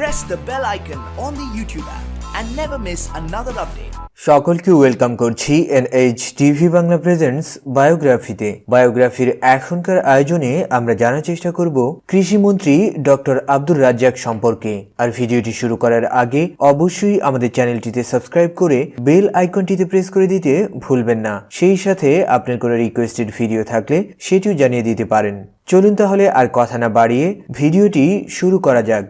press the bell icon on the YouTube app and never miss another update. সকলকে welcome করছি NH TV Bangla presents বায়োগ্রাফিতে বায়োগ্রাফির এখনকার আয়োজনে আমরা জানার চেষ্টা করব কৃষিমন্ত্রী ডক্টর আব্দুর রাজ্জাক সম্পর্কে। আর ভিডিওটি শুরু করার আগে অবশ্যই আমাদের চ্যানেলটিতে সাবস্ক্রাইব করে বেল আইকনটিতে প্রেস করে দিতে ভুলবেন না। সেই সাথে আপনার কোনো রিকোয়েস্টেড ভিডিও থাকলে সেটিও জানিয়ে দিতে পারেন। চলুন তাহলে আর কথা না বাড়িয়ে ভিডিওটি শুরু করা যাক।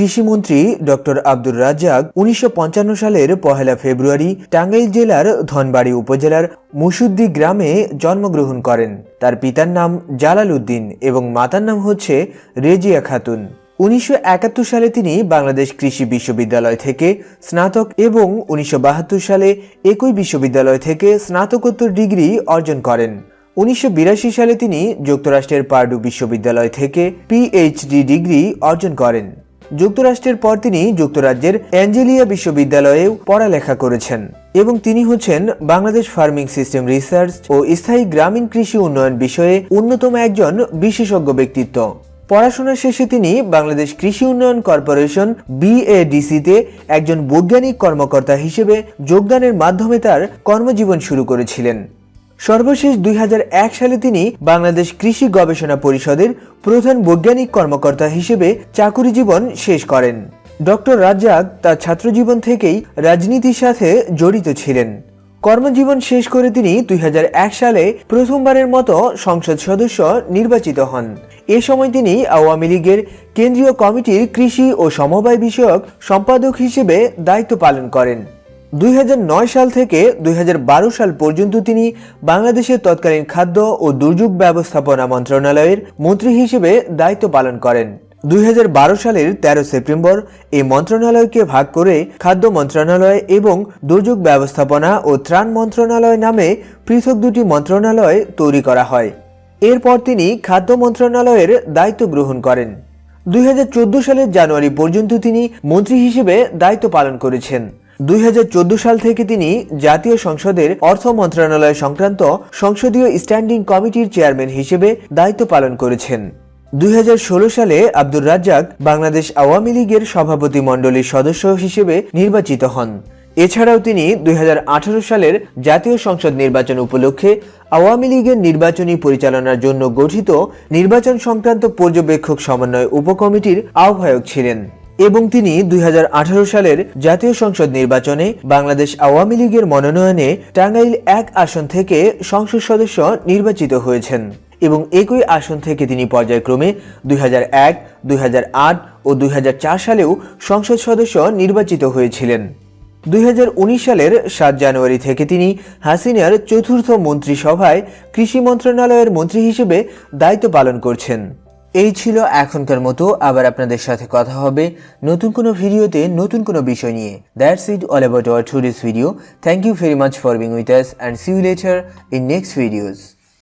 কৃষিমন্ত্রী ডক্টর আব্দুর রাজ্জাক উনিশশো পঞ্চান্ন সালের পহেলা ফেব্রুয়ারি টাঙ্গাইল জেলার ধনবাড়ি উপজেলার মুসুদ্দি গ্রামে জন্মগ্রহণ করেন। তার পিতার নাম জালাল উদ্দিন এবং মাতার নাম হচ্ছে রেজিয়া খাতুন। উনিশশো একাত্তর সালে তিনি বাংলাদেশ কৃষি বিশ্ববিদ্যালয় থেকে স্নাতক এবং উনিশশো বাহাত্তর সালে একই বিশ্ববিদ্যালয় থেকে স্নাতকোত্তর ডিগ্রি অর্জন করেন। উনিশশো বিরাশি সালে তিনি যুক্তরাষ্ট্রের পার্ডু বিশ্ববিদ্যালয় থেকে পিএইচডি ডিগ্রি অর্জন করেন। যুক্তরাষ্ট্রের পর তিনি যুক্তরাজ্যের অ্যাঞ্জেলিয়া বিশ্ববিদ্যালয়েও পড়ালেখা করেছেন এবং তিনি হচ্ছেন বাংলাদেশ ফার্মিং সিস্টেম রিসার্চ ও স্থায়ী গ্রামীণ কৃষি উন্নয়ন বিষয়ে অন্যতম একজন বিশেষজ্ঞ ব্যক্তিত্ব। পড়াশোনা শেষে তিনি বাংলাদেশ কৃষি উন্নয়ন কর্পোরেশন বিএডিসিতে একজন বৈজ্ঞানিক কর্মকর্তা হিসেবে যোগদানের মাধ্যমে তার কর্মজীবন শুরু করেছিলেন। সর্বশেষ দুই হাজার এক সালে তিনি বাংলাদেশ কৃষি গবেষণা পরিষদের প্রধান বৈজ্ঞানিক কর্মকর্তা হিসেবে চাকুরি জীবন শেষ করেন। ডক্টর রাজ্জাক তার ছাত্রজীবন থেকেই রাজনীতির সাথে জড়িত ছিলেন। কর্মজীবন শেষ করে তিনি দুই হাজার এক সালে প্রথমবারের মতো সংসদ সদস্য নির্বাচিত হন। এ সময় তিনি আওয়ামী লীগের কেন্দ্রীয় কমিটির কৃষি ও সমবায় বিষয়ক সম্পাদক হিসেবে দায়িত্ব পালন করেন। দুই হাজার নয় সাল থেকে দুই হাজার বারো সাল পর্যন্ত তিনি বাংলাদেশের তৎকালীন খাদ্য ও দুর্যোগ ব্যবস্থাপনা মন্ত্রণালয়ের মন্ত্রী হিসেবে দায়িত্ব পালন করেন। দুই হাজার বারো সালের তেরো সেপ্টেম্বর এই মন্ত্রণালয়কে ভাগ করে খাদ্য মন্ত্রণালয় এবং দুর্যোগ ব্যবস্থাপনা ও ত্রাণ মন্ত্রণালয় নামে পৃথক দুটি মন্ত্রণালয় তৈরি করা হয়। এরপর তিনি খাদ্য মন্ত্রণালয়ের দায়িত্ব গ্রহণ করেন। দুই হাজার চোদ্দ সালের জানুয়ারি পর্যন্ত তিনি মন্ত্রী হিসেবে দায়িত্ব পালন করেছেন। দুই হাজার চোদ্দ সাল থেকে তিনি জাতীয় সংসদের অর্থ মন্ত্রণালয় সংক্রান্ত সংসদীয় স্ট্যান্ডিং কমিটির চেয়ারম্যান হিসেবে দায়িত্ব পালন করেছেন। দুই হাজার ষোলো সালে আব্দুর রাজ্জাক বাংলাদেশ আওয়ামী লীগের সভাপতি মণ্ডলীর সদস্য হিসেবে নির্বাচিত হন। এছাড়াও তিনি দুই হাজার আঠারো সালের জাতীয় সংসদ নির্বাচন উপলক্ষে আওয়ামী লীগের নির্বাচনী পরিচালনার জন্য গঠিত নির্বাচন সংক্রান্ত পর্যবেক্ষক সমন্বয় উপকমিটির আহ্বায়ক ছিলেন। এবং তিনি দুই হাজার আঠারো সালের জাতীয় সংসদ নির্বাচনে বাংলাদেশ আওয়ামী লীগের মনোনয়নে টাঙ্গাইল এক আসন থেকে সংসদ সদস্য নির্বাচিত হয়েছেন এবং একই আসন থেকে তিনি পর্যায়ক্রমে দুই হাজার এক, দুই হাজার আট ও দুই হাজার চার সালেও সংসদ সদস্য নির্বাচিত হয়েছিলেন। দুই হাজার উনিশ সালের সাত জানুয়ারি থেকে তিনি হাসিনার চতুর্থ মন্ত্রিসভায় কৃষি মন্ত্রণালয়ের মন্ত্রী হিসেবে দায়িত্ব পালন করছেন। এই ছিল এখনকার মতো, আবার আপনাদের সাথে কথা হবে নতুন কোনো ভিডিওতে নতুন কোনো বিষয় নিয়ে। That's it all about our today's video thank you very much for being with us and see you later in next videos